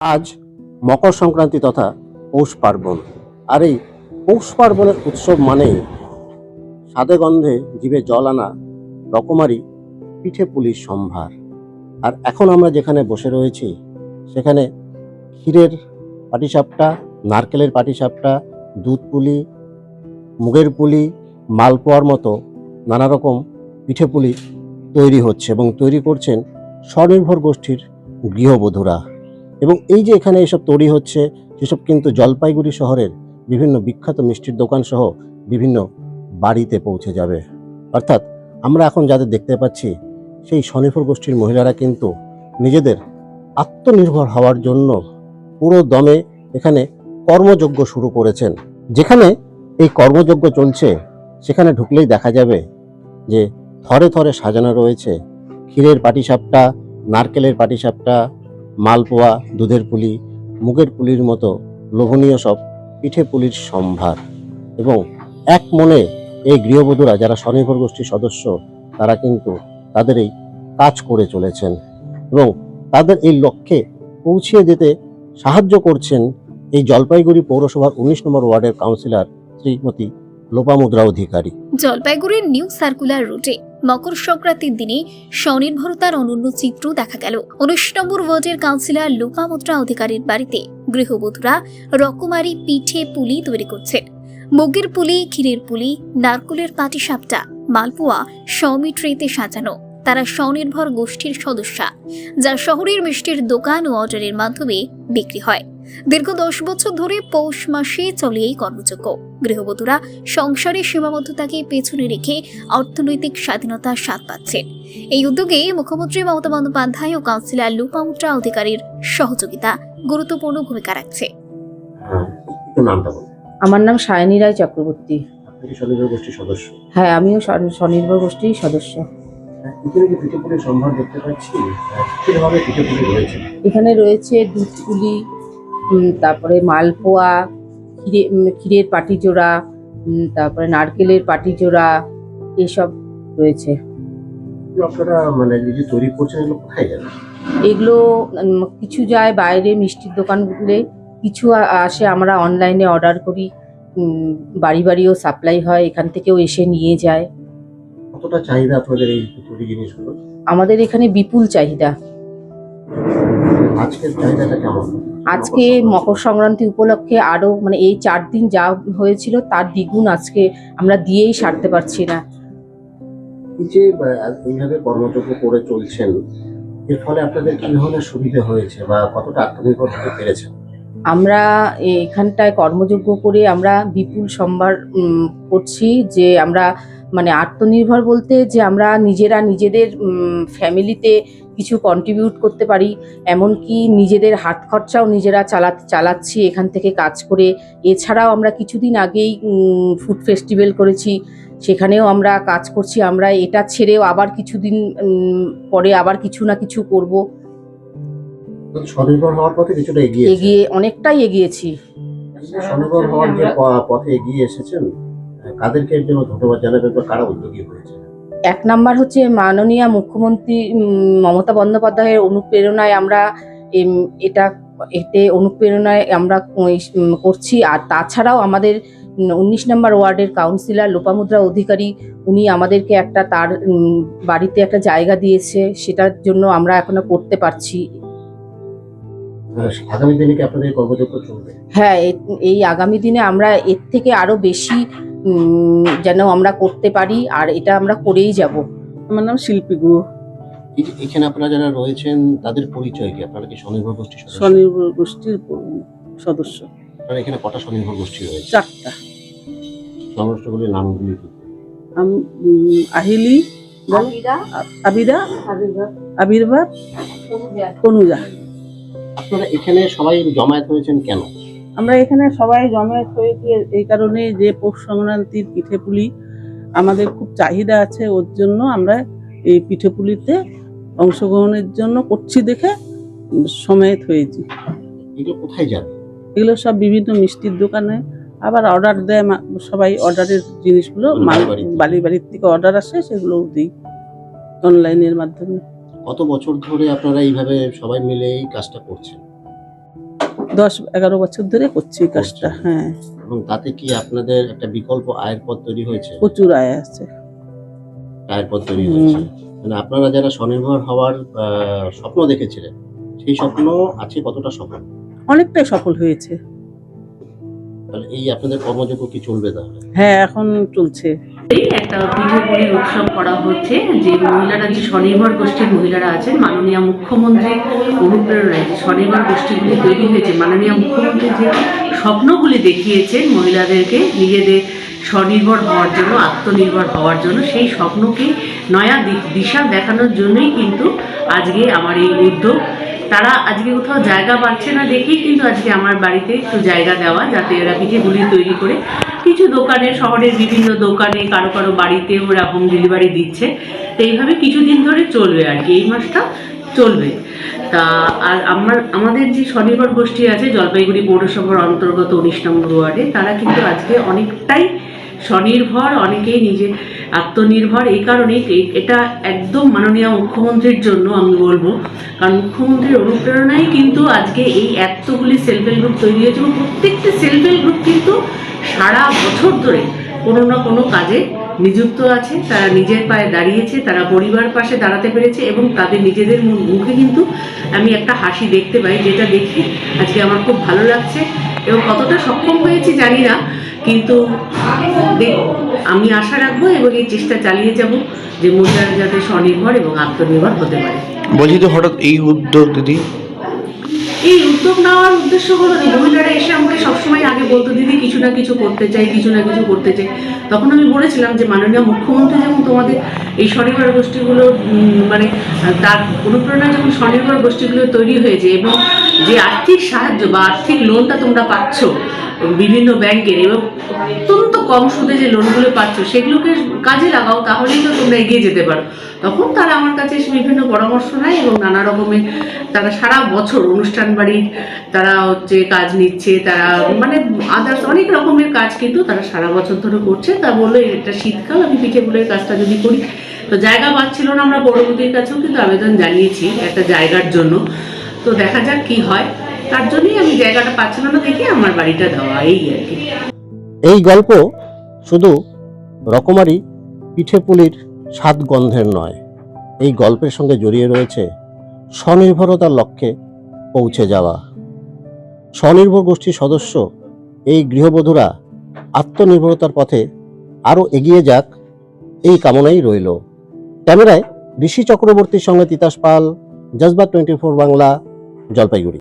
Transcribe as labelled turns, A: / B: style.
A: আজ মকর সংক্রান্তি তথা পৌষ পার্বণ। আর এই পৌষ পার্বণের উৎসব মানেই স্বাদে গন্ধে জিভে জল আনা রকমারি পিঠে পুলির সম্ভার। আর এখন আমরা যেখানে বসে রয়েছি, সেখানে ক্ষীরের পাটিসাপটা, নারকেলের পাটিসাপটা, দুধ পুলি, মুগের পুলি, মালপোয়ার মতো নানা রকম পিঠে পুলি তৈরি হচ্ছে এবং তৈরি করছেন স্বনির্ভর গোষ্ঠীর গৃহবধূরা। এবং এই যে এখানে এসব তৈরি হচ্ছে, সেসব কিন্তু জলপাইগুড়ি শহরের বিভিন্ন বিখ্যাত মিষ্টির দোকান সহ বিভিন্ন বাড়িতে পৌঁছে যাবে। অর্থাৎ আমরা এখন যাদের দেখতে পাচ্ছি, সেই স্বনির্ভর গোষ্ঠীর মহিলারা কিন্তু নিজেদের আত্মনির্ভর হওয়ার জন্য পুরো দমে এখানে কর্মযজ্ঞ শুরু করেছেন। যেখানে এই কর্মযজ্ঞ চলছে, সেখানে ঢুকলেই দেখা যাবে যে থরে থরে সাজানো রয়েছে। ক্ষীরের পাটিসাপটা, নারকেলের পাটিসাপটা মালপোয়া, দুধের পুলি, মুগের পুলির মতো লোভনীয় সব পিঠে পুলির সম্ভার এবং এক মনে এই গৃহবধূরা যারা স্বনির্ভর গোষ্ঠীর সদস্য, তারা কিন্তু তাদের এই কাজ করে চলেছেন এবং তাদের এই লক্ষ্যে পৌঁছিয়ে দিতে সাহায্য করছেন এই জলপাইগুড়ি পৌরসভার উনিশ নম্বর ওয়ার্ডের কাউন্সিলর শ্রীমতী লোপামুদ্রা অধিকারী।
B: জলপাইগুড়ির নিউ সার্কুলার রুটে মকর সংক্রান্তির দিনে স্বনির্ভরতার অনন্য চিত্র দেখা গেল। উনিশ নম্বর ওয়ার্ডের কাউন্সিলর লোপামুদ্রা অধিকারীর বাড়িতে গৃহবধূরা রকমারি পিঠে পুলি তৈরি করছেন মুগের পুলি, ক্ষীরের পুলি, নারকুলের পাটি সাপটা মালপোয়া সমি ট্রেতে সাজানো। তারা স্বনির্ভর গোষ্ঠীর সদস্যা যা শহরের মিষ্টির দোকান ও অর্ডারের মাধ্যমে বিক্রি হয়। দীর্ঘ দশ বছর ধরে পৌষ মাসে চলে এই কর্মযোগ্য গৃহবধূরা সংসারের সীমাবদ্ধতাকে পেছনে রেখে অর্থনৈতিক স্বাধীনতার স্বাদ পাচ্ছেন। এই উদ্যোগে মুখ্যমন্ত্রী মমতা বন্দ্যোপাধ্যায় ও কাউন্সিলর লুপামুদ্রা অধিকারীর সহযোগিতা গুরুত্বপূর্ণ ভূমিকা রাখছে।
C: আমার নাম সায়নী রায় চক্রবর্তী।
A: আপনি কি স্বনির্ভর গোষ্ঠীর সদস্য?
C: হ্যাঁ আমিও স্বনির্ভর গোষ্ঠীর সদস্য।
A: এখানে যে পিঠে সম্ভার দেখতে পাচ্ছি কীভাবে পিঠে রয়েছে?
C: এখানে রয়েছে দুধ তারপরে মালপোয়া ক্ষীরে ক্ষীরের পাটিজোড়া তারপরে নারকেলের পাটিজোড়া এসব রয়েছে।
A: মানে এগুলো
C: কিছু যায় বাইরে মিষ্টির দোকানগুলো কিছু আসে আমরা অনলাইনে অর্ডার করি বাড়ি বাড়িও সাপ্লাই হয় এখান থেকেও এসে নিয়ে যায়।
A: কতটা চাহিদা আপনাদের এই তৈরি জিনিসগুলো?
C: আমাদের এখানে বিপুল চাহিদা।
A: আজকের চাহিদাটা কেমন?
C: আজকে মকর সংক্রান্তি উপলক্ষে আরও মানে এই চার দিন যা হয়েছিল তার দ্বিগুণ আজকে আমরা দিয়েই সারতে পারছি না।
A: যে এইভাবে কর্মযোগ্য করে চলছেন এর ফলে আপনাদের কি ধরনের সুবিধা হয়েছে বা কতটা আত্মনির্ভর হতে পেরেছেন
C: আমরা এখানটায় কর্মযোগ্য করে আমরা বিপুল সম্ভার করছি যে আমরা মানে আত্মনির্ভর বলতে যে আমরা নিজেরা নিজেদের ফ্যামিলিতে কিছু কন্ট্রিবিউট করতে পারি এমনকি নিজেদের হাত খরচাও নিজেরা চালা চালাচ্ছি এখান থেকে কাজ করে। এছাড়াও আমরা কিছুদিন আগেই ফুড ফেস্টিভ্যাল করেছি সেখানেও আমরা কাজ করছি আমরা এটা ছেড়েও আবার কিছুদিন পরে আবার কিছু না কিছু করব।
A: স্বনির্ভর হওয়ার পথে কিছুটা এগিয়ে
C: এগিয়ে অনেকটাই এগিয়েছি।
A: স্বনির্ভর হওয়ার যে পথে এগিয়ে এসেছেন কাদেরকে জন্য ধন্যবাদ জানাবেন বা কারা উদ্যোগী হয়েছে?
C: এক নাম্বার হচ্ছে মাননীয় মুখ্যমন্ত্রী মমতা বন্দ্যোপাধ্যায়ের অনুপ্রেরণায় আমরা এটা এতে অনুপ্রেরণায় আমরা করছি। আর তাছাড়াও আমাদের উনিশ নম্বর ওয়ার্ডের কাউন্সিলর লোপামুদ্রা অধিকারী উনি আমাদেরকে একটা তার বাড়িতে একটা জায়গা দিয়েছে। সেটার জন্য আমরা এখনও করতে পারছি।
A: আগামী দিনে কি আপনাদের এই কর্মযোগ্য চলবে?
C: হ্যাঁ এই আগামী দিনে আমরা এর থেকে আরও বেশি যেন আমরা করতে পারি আর এটা আমরা করেই যাব।
D: আমার নাম শিল্পী গুহ।
A: এখানে আপনারা যারা রয়েছেন তাদের পরিচয় কি? আপনারা কি স্বনির্ভর গোষ্ঠীর সদস্য?
D: স্বনির্ভর গোষ্ঠীর সদস্য।
A: আপনারা এখানে কটা স্বনির্ভর গোষ্ঠী রয়েছে?
D: চারটা।
A: সংগঠনগুলির নামগুলি কি?
D: আমি আহিলি বল, আ- আবিরা আবির্ভাব। অনুজা
A: আপনারা এখানে সবাই জমায়েত হয়েছেন কেন?
D: আমরা এখানে সবাই জমায়েত হয়েছি এই কারণে যে পৌষ সংক্রান্তির পিঠেপুলি আমাদের খুব চাহিদা আছে ওর জন্য আমরা এই পিঠেপুলিতে অংশগ্রহণের জন্য করছি দেখে উম, সমায়েত হয়েছি।
A: এগুলো কোথায় যাবে?
D: এগুলো সব বিভিন্ন মিষ্টির দোকানে আবার অর্ডার দেয় সবাই অর্ডারের জিনিসগুলো
A: থেকে।
D: বাড়ি বাড়ির থেকে অর্ডার আসে সেগুলোও দিই অনলাইনের মাধ্যমে।
A: কত বছর ধরে আপনারা এইভাবে সবাই মিলে এই কাজটা করছেন?
D: দশ এগারো বছর ধরে করছি এই কাজটা হ্যাঁ।
A: এবং তাতে কি আপনাদের একটা বিকল্প আয়ের পথ তৈরি হয়েছে?
D: প্রচুর আয় আছে।
A: আয়ের পথ তৈরি হয়েছে। মানে আপনারা যারা স্বনির্ভর হওয়ার স্বপ্ন দেখেছিলেন সেই স্বপ্ন আছে কতটা সফল?
D: অনেকটাই সফল হয়েছে।
A: তাহলে এই আপনাদের কর্মযোগ্য কি চলবে তাহলে?
D: হ্যাঁ এখন চলছে।
E: একটা পিঠে পুলির উৎসব করা হচ্ছে, যে মহিলারা, যে স্বনির্ভর গোষ্ঠীর মহিলারা আছেন, মাননীয় মুখ্যমন্ত্রী অনুপ্রেরণায় যে স্বনির্ভর গোষ্ঠীগুলি তৈরি হয়েছে, মাননীয় মুখ্যমন্ত্রী যে স্বপ্নগুলি দেখিয়েছেন মহিলাদেরকে নিজেদের স্বনির্ভর হওয়ার জন্য, আত্মনির্ভর হওয়ার জন্য, সেই স্বপ্নকে নয়া দিশা দেখানোর জন্যই কিন্তু আজকে আমার এই উদ্যোগ। তারা আজকে কোথাও জায়গা পাচ্ছে না দেখেই কিন্তু আজকে আমার বাড়িতে একটু জায়গা দেওয়া, যাতে এরা পিঠেগুলি তৈরি করে কিছু দোকানে শহরের বিভিন্ন দোকানে কারও কারও বাড়িতে ওরা হোম ডেলিভারি দিচ্ছে। তো এইভাবে কিছুদিন ধরে চলবে আর কি, এই মাসটা চলবে। তা আর আমার, আমাদের যে স্বনির্ভর গোষ্ঠী আছে, জলপাইগুড়ি পৌরসভার অন্তর্গত উনিশ নম্বর ওয়ার্ডে, তারা কিন্তু আজকে অনেকটাই স্বনির্ভর, অনেকেই নিজে আত্মনির্ভর। এই কারণেই এটা একদম মাননীয় মুখ্যমন্ত্রীর জন্য আমি বলব। কারণ মুখ্যমন্ত্রীর অনুপ্রেরণায় কিন্তু আজকে এই এতগুলি সেলফ হেল্প গ্রুপ তৈরি হয়েছে এবং প্রত্যেকটা সেলফ হেল্প গ্রুপ কিন্তু সারা বছর ধরে কোনো না কোনো কাজে নিযুক্ত আছে, তারা নিজের পায়ে দাঁড়িয়েছে, তারা পরিবার পাশে দাঁড়াতে পেরেছে এবং তাদের নিজেদের মুখে কিন্তু আমি একটা হাসি দেখতে পাই, যেটা দেখে আজকে আমার খুব ভালো লাগছে এবং কতটা সক্ষম হয়েছি জানি না, কিন্তু আমি আশা রাখব এবং এই চেষ্টা চালিয়ে যাব যে মহিলারা যাতে স্বনির্ভর এবং আত্মনির্ভর হতে পারে।
F: বলছি তো হঠাৎ এই উদ্যোগ দিদি
E: এই উদ্যোগ নেওয়ার উদ্দেশ্য হলো যে মহিলারা এসে আমাকে সবসময় আগে বলতো, দিদি, কিছু না কিছু করতে চাই, কিছু না কিছু করতে চাই। তখন আমি বলেছিলাম যে, মাননীয় মুখ্যমন্ত্রী যখন তোমাদের এই স্বনির্ভর গোষ্ঠীগুলো মানে তার অনুপ্রেরণায় যখন স্বনির্ভর গোষ্ঠীগুলো তৈরি হয়েছে এবং যে আর্থিক সাহায্য বা আর্থিক লোনটা তোমরা পাচ্ছ বিভিন্ন ব্যাংকের এবং অত্যন্ত কম সুদে যে লোনগুলো পাচ্ছ, সেগুলোকে কাজে লাগাও, তাহলেই তো তোমরা এগিয়ে যেতে পারো। তখন তারা আমার কাছে এসে বিভিন্ন পরামর্শ নেয় এবং নানা রকমের তারা সারা বছর অনুষ্ঠান বাড়ির তারা হচ্ছে কাজ নিচ্ছে, তারা মানে আদার্স অনেক রকমের কাজ কিন্তু তারা সারা বছর ধরে করছে। তা বলল, এটা শীতকাল, আমি পিঠেগুলোর কাজটা যদি করি। তো জায়গা পাচ্ছিল না আমরা পরবর্তীর কাছেও কিন্তু আবেদন জানিয়েছি একটা জায়গার জন্য। তো দেখা যাক কি হয়। তার জন্যই আমি জায়গাটা পাচ্ছিলাম না দেখে আমার বাড়িটা দেওয়া, এই আর কি।
A: এই গল্প শুধু রকমারি পিঠেপুলির স্বাদ গন্ধের নয়, এই গল্পের সঙ্গে জড়িয়ে রয়েছে স্বনির্ভরতার লক্ষ্যে পৌঁছে যাওয়া। স্বনির্ভর গোষ্ঠীর সদস্য এই গৃহবধূরা আত্মনির্ভরতার পথে আরও এগিয়ে যাক, এই কামনাই রইল। ক্যামেরায় ঋষি চক্রবর্তীর সঙ্গে তিতাস পাল, জজবা টোয়েন্টি ফোর বাংলা, জলপাইগুড়ি।